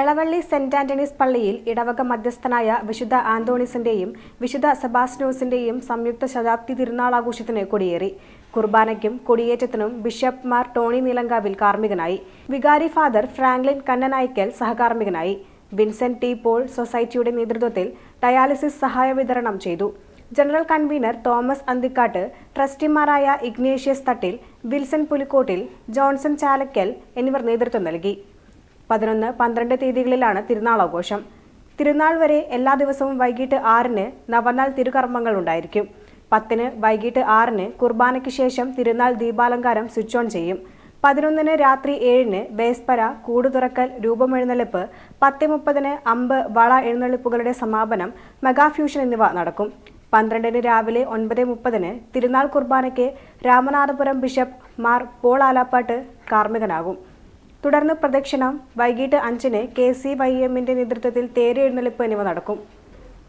Elavally saint Antony's പള്ളിയിൽ ഇടവക മധ്യസ്ഥനായ വിശുദ്ധ ആന്തോണിസിന്റെയും വിശുദ്ധ സെബാസ്റ്റിനോസിന്റെയും സംയുക്ത ശതാബ്ദി തിരുനാളാഘോഷത്തിന് കൊടിയേറി. കുർബാനയ്ക്കും കൊടിയേറ്റത്തിനും ബിഷപ്പ് മാർ ടോണി നീലങ്കാവിൽ കാർമ്മികനായി. വികാരി ഫാദർ ഫ്രാങ്ക്ലിൻ കണ്ണനായ്ക്കൽ സഹകാർമ്മികനായി. വിൻസെന്റ് ടി പോൾ സൊസൈറ്റിയുടെ നേതൃത്വത്തിൽ ഡയാലിസിസ് സഹായ വിതരണം ചെയ്തു. ജനറൽ കൺവീനർ തോമസ് അന്തിക്കാട്ട് ട്രസ്റ്റിമാരായ Ignatius Thattil Wilson Pulikkottil Johnson Chalakkal എന്നിവർ നേതൃത്വം നൽകി. പതിനൊന്ന് പന്ത്രണ്ട് തീയതികളിലാണ് തിരുനാൾ ആഘോഷം തിരുനാൾ വരെ എല്ലാ ദിവസവും വൈകിട്ട് ആറിന് നവനാൾ തിരുകർമ്മങ്ങൾ ഉണ്ടായിരിക്കും. പത്തിന് വൈകിട്ട് ആറിന് കുർബാനയ്ക്ക് ശേഷം തിരുനാൾ ദീപാലങ്കാരം സ്വിച്ച് ഓൺ ചെയ്യും. പതിനൊന്നിന് രാത്രി ഏഴിന് വേസ്പര കൂടുതുറക്കൽ രൂപമെഴുന്നള്ളിപ്പ് പത്ത് മുപ്പതിന് അമ്പ് വള എഴുന്നള്ളിപ്പുകളുടെ സമാപനം മെഗാഫ്യൂഷൻ എന്നിവ നടക്കും. പന്ത്രണ്ടിന് രാവിലെ ഒൻപത് മുപ്പതിന് തിരുനാൾ കുർബാനയ്ക്ക് രാമനാഥപുരം ബിഷപ്പ് മാർ പോൾ ആലാപ്പാട്ട് കാർമ്മികനാകും. തുടർന്ന് പ്രദക്ഷിണം. വൈകിട്ട് അഞ്ചിന് കെ സി വൈ എമ്മിന്റെ നേതൃത്വത്തിൽ തേര് എഴുന്നള്ളിപ്പ് എന്നിവ നടക്കും.